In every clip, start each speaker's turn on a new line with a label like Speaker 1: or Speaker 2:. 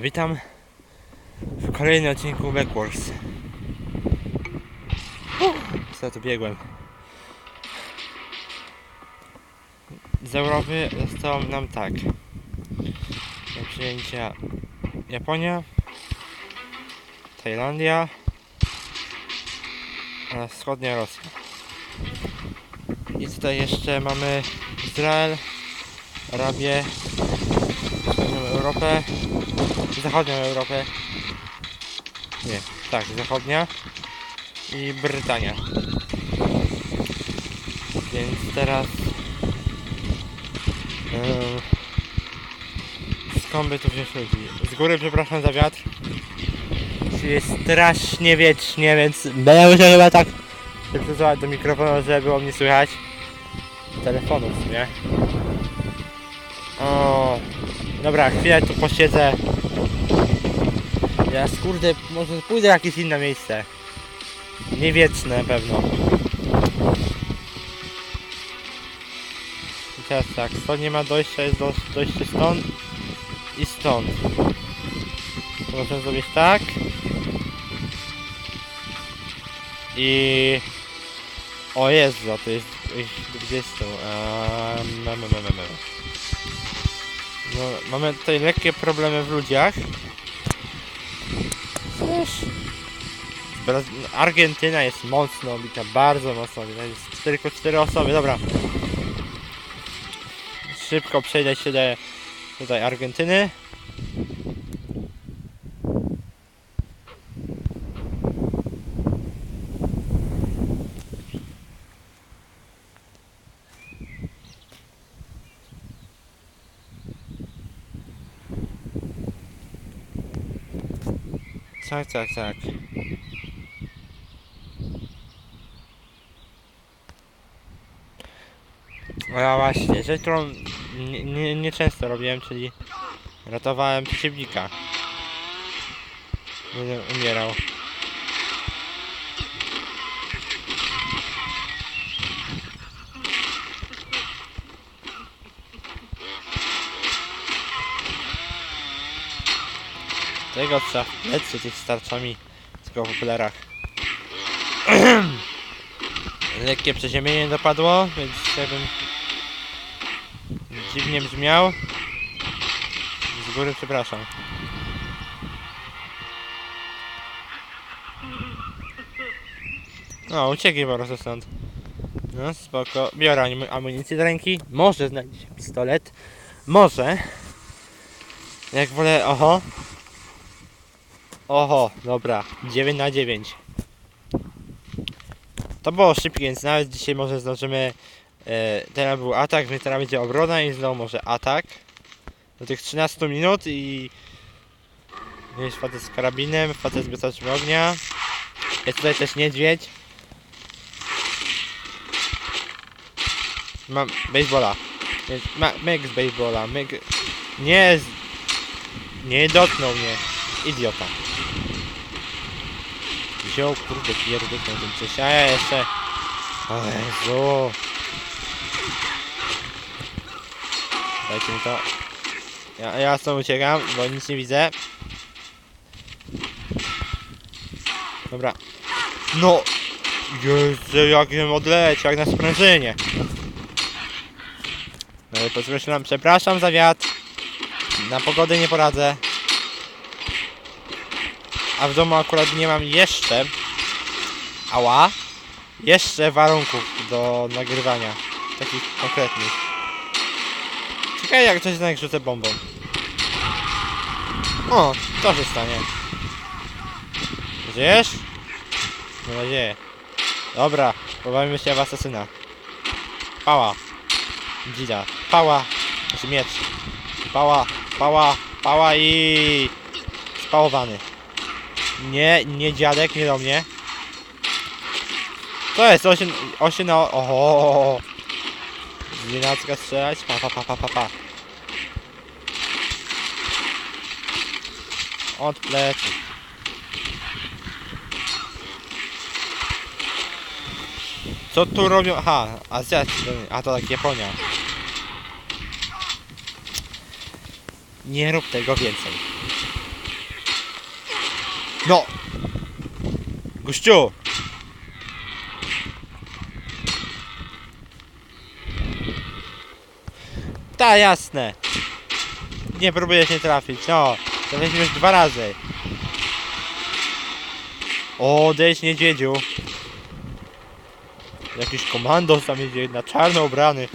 Speaker 1: Witam w kolejnym odcinku Backwars. Uh, Co tu biegłem? Z Europy zostało nam tak. Do przyjęcia Japonia, Tajlandia oraz wschodnia Rosja. I tutaj jeszcze mamy Izrael, Arabię, Europę, zachodnią Europę. Nie, tak, zachodnia i Brytania. Więc teraz yy, skąd by tu wziąć ludzi? Z góry przepraszam za wiatr. Jest strasznie wiecznie, więc będę musiał chyba tak przystosować do mikrofonu, żeby było mnie słychać. Telefonu w sumie. O, dobra, chwilę tu posiedzę. Ja kurde, może pójdę jakieś inne miejsce. Niewieczne pewno. I teraz tak, stąd nie ma dojścia, jest do, dojście stąd i stąd. To możemy zrobić tak. I... O Jezu, to jest gdzie jest to? Eee, me, me, me. No, mamy tutaj lekkie problemy w ludziach. Braz... Argentyna jest mocno obita, bardzo mocno obita. Jest tylko 4 osoby, dobra. Szybko przejdę się do tutaj Argentyny. Tak, tak, tak. No ja właśnie, rzecz, którą nie, nie, nie robiłem, czyli ratowałem przeciwnika. Będę umierał. Tego trzeba w plecy tych starczami tylko w popularach. Lekkie przeziemienie dopadło, więc jakbym dziwnie brzmiał. Z góry przepraszam. No, uciekli po prostu stąd. No, spoko. Biorę amu- amunicję do ręki. Może znajdzie się pistolet. Może. Jak wolę, oho. Oho, dobra. 9 na 9. To było szybkie, więc nawet dzisiaj może zdążymy. E, teraz był atak, więc teraz będzie obrona i znowu może atak. Do tych 13 minut i. Jest facet z karabinem, facet z błyskaczem ognia. Jest tutaj też niedźwiedź. Mam baseballa. Więc Ma, z baseballa, myk. Nie z... Nie dotknął mnie. Idiota. Wziął kurde pierdyknął tym coś, a ja jeszcze... O Jezu. Dajcie mi to. Ja, ja stąd uciekam, bo nic nie widzę. Dobra. No! Jezu, jakim odleć, jak na sprężynie. No i podkreślam, przepraszam za wiatr. Na pogodę nie poradzę. A w domu akurat nie mam jeszcze ała jeszcze warunków do nagrywania takich konkretnych ciekawe jak coś znak rzucę bombą o, to się stanie żyjesz? mam nadzieję dobra, pobawimy się w asasyna pała dzida, pała znaczy miecz pała, pała, pała i spałowany nie, nie dziadek, nie do mnie. To jest 8, 8 na... Oho! Znienacka strzelać? Pa, pa, pa, pa, pa, pa. Od plecy. Co tu robią? Aha, Azjaci. A to tak Japonia. Nie rób tego więcej. No! Gościu! Ta, jasne. Nie próbuję się trafić, no. Trafiłem już dwa razy. Odejdź niedźwiedziu. Jakiś komandos tam jedzie na czarno ubrany.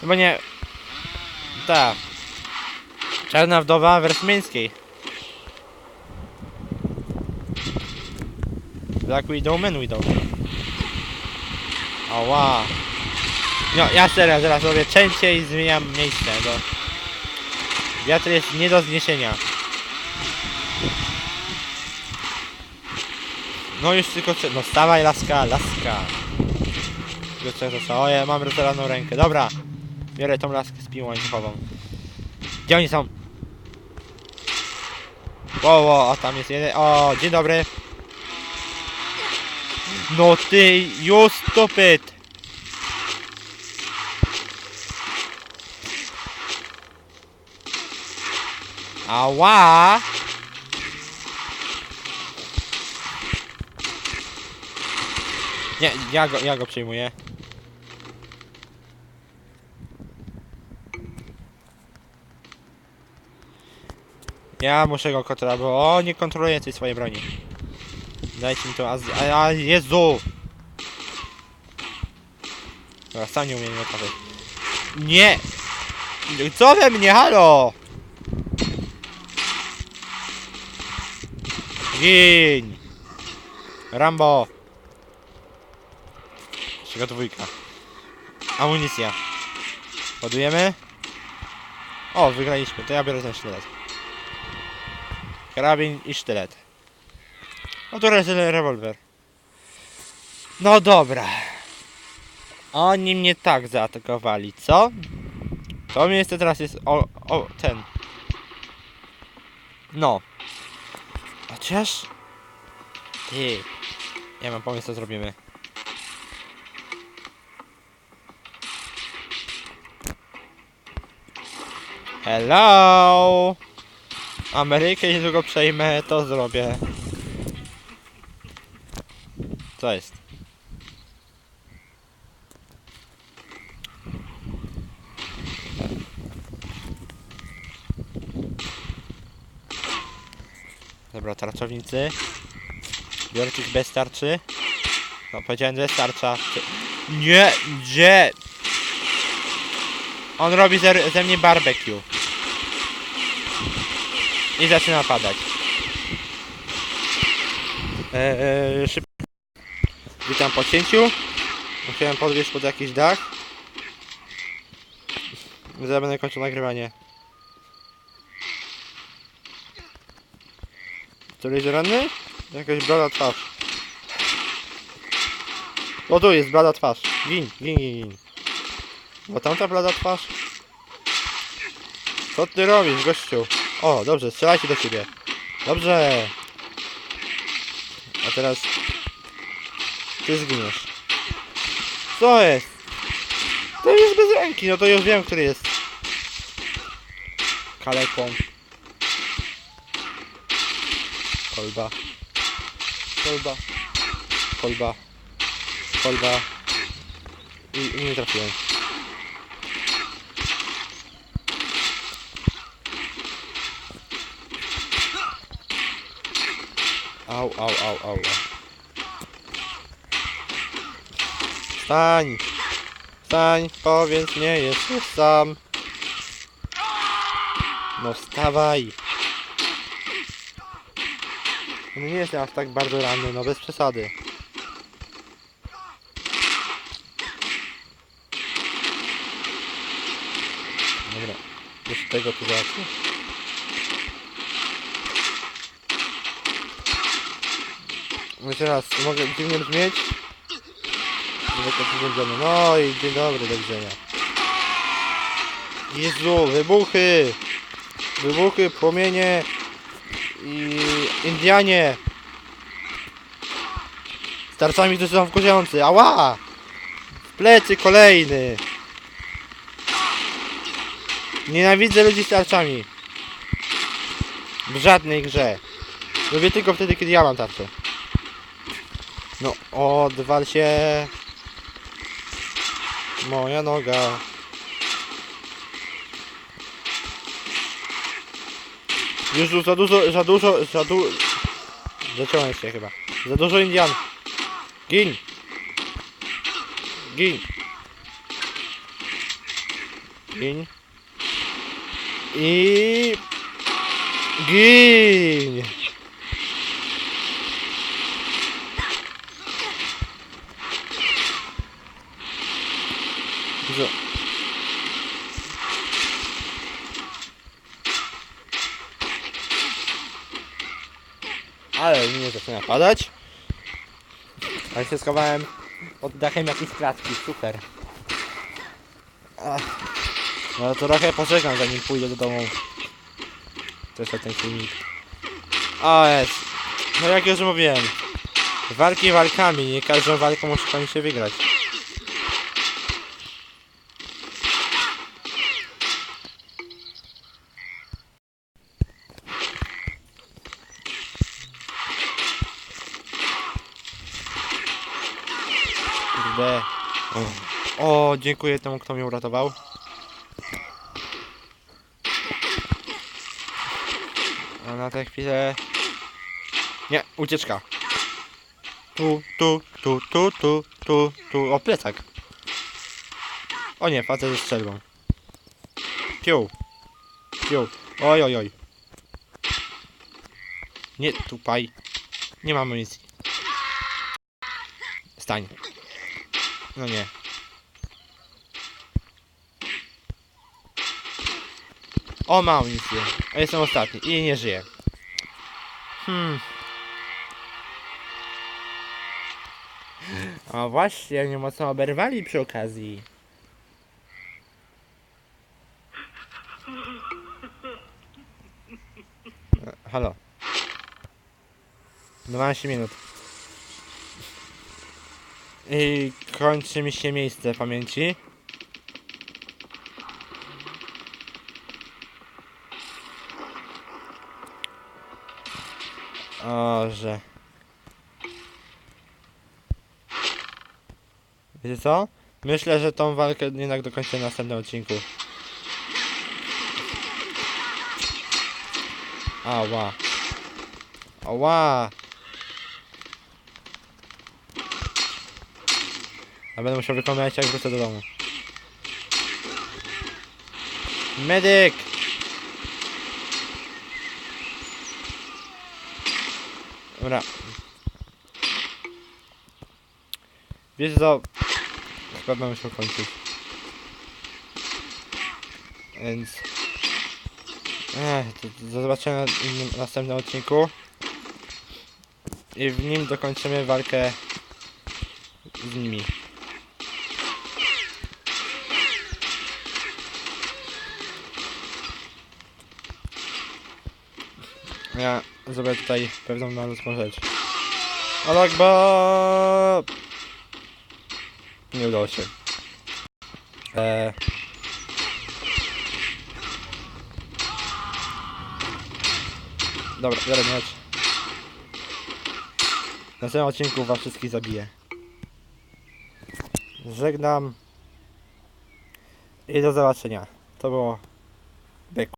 Speaker 1: Chyba nie... Tak. Czarna wdowa Wersmińskiej. Black Widow, Man Widow. Ała. No, ja teraz, zaraz robię cięcie i zmieniam miejsce, bo... Wiatr jest nie do zniesienia. No już tylko... No stawaj, laska, laska. Tylko co zostało? O, ja mam rozerwaną rękę. Dobra. Biorę tą laskę z piłą łańcuchową. Gdzie oni są? Wow, wow, a tam jest jeden. O, dzień dobry. No ty, you stupid. Ała! Nie, ja go, ja go przejmuję. Ja muszę go kontrolować, bo on nie kontroluje tej swojej broni. Dajcie mi to, a, a, a Jezu! Dobra, sam nie umiem trafić. Nie! Co we mnie, halo? Gin! Rambo! Jeszcze dwójka. Amunicja. Ładujemy? O, wygraliśmy. To ja biorę ten sztylet. Karabin i sztylet. No to rewolwer. No dobra. Oni mnie tak zaatakowali, co? To miejsce teraz jest o, o ten. No. Chociaż... Ty. Ja mam pomysł co zrobimy. Hello! Amerykę niedługo przejmę, to zrobię. Co jest? Dobra, tarczownicy. Biorę tych bez tarczy. No, powiedziałem, że jest tarcza. Nie, gdzie? On robi ze, ze mnie barbecue. I zaczyna padać. Eee, szyb... Witam po cięciu. Musiałem podwieźć pod jakiś dach. Zaraz będę kończył nagrywanie. Któryś ranny? Jakaś blada twarz. O tu jest blada twarz. Gin, gin, gin, gin. Bo tamta blada twarz. Co ty robisz, gościu? O, dobrze, strzelajcie do siebie. Dobrze. A teraz... Ty zginiesz. Co jest? To jest bez ręki, no to już wiem, który jest. Kaleką. Kolba. Kolba. Kolba. Kolba. I, i nie trafiłem. Au, au, au, au. Stań! Stań, powiedz, nie jesteś sam. No wstawaj. No nie jestem aż tak bardzo ranny, no bez przesady. Dobra, jeszcze tego tu załatwię. No i teraz mogę dziwnie brzmieć? No i dzień dobry, do widzenia. Jezu, wybuchy! Wybuchy, płomienie i Indianie! Starcami, którzy są wkurzający. Ała! W plecy kolejny! Nienawidzę ludzi z tarczami. W żadnej grze. Lubię tylko wtedy, kiedy ja mam tarczę. No, odwal się. Moja noga. Już za dużo, za dużo, za du... Zacząłem się chyba. Za dużo Indian. Gin. Gin. Gin. I... Gin. Dużo. Ale mnie zaczyna padać. Ale się skowałem pod dachem jakiejś klatki, super. No to trochę poczekam zanim pójdę do domu. Też ten filmik. O jest. No jak już mówiłem. Walki walkami, nie każdą walką musi pani się wygrać. Kurde. O, dziękuję temu, kto mnie uratował. A na tę chwilę... Nie, ucieczka. Tu, tu, tu, tu, tu, tu, tu. O, plecak. O nie, facet ze strzelbą. Piu. Piu. Oj, oj, oj. Nie tupaj. Nie mam amunicji. Stań. No nie. O, mam amunicję. A jestem ostatni i nie żyję. Hmm. A właśnie, mnie mocno oberwali przy okazji. Halo. 12 minut. I kończy mi się miejsce pamięci. O, że. Wiecie co? Myślę, że tą walkę jednak dokończę w następnym odcinku. Ała. Ała. A będę musiał wykonać jak wrócę do domu. Medyk! Dobra. Wiesz co? Chyba będę musiał kończyć. Więc... Ech, zobaczymy na innym, następnym odcinku. I w nim dokończymy walkę z nimi. Ja zrobię tutaj pewną malutką rzecz. Alakba! Nie udało się. Eee. Dobra, biorę miecz. Na następnym odcinku was wszystkich zabiję. Żegnam. I do zobaczenia. To było... Byk.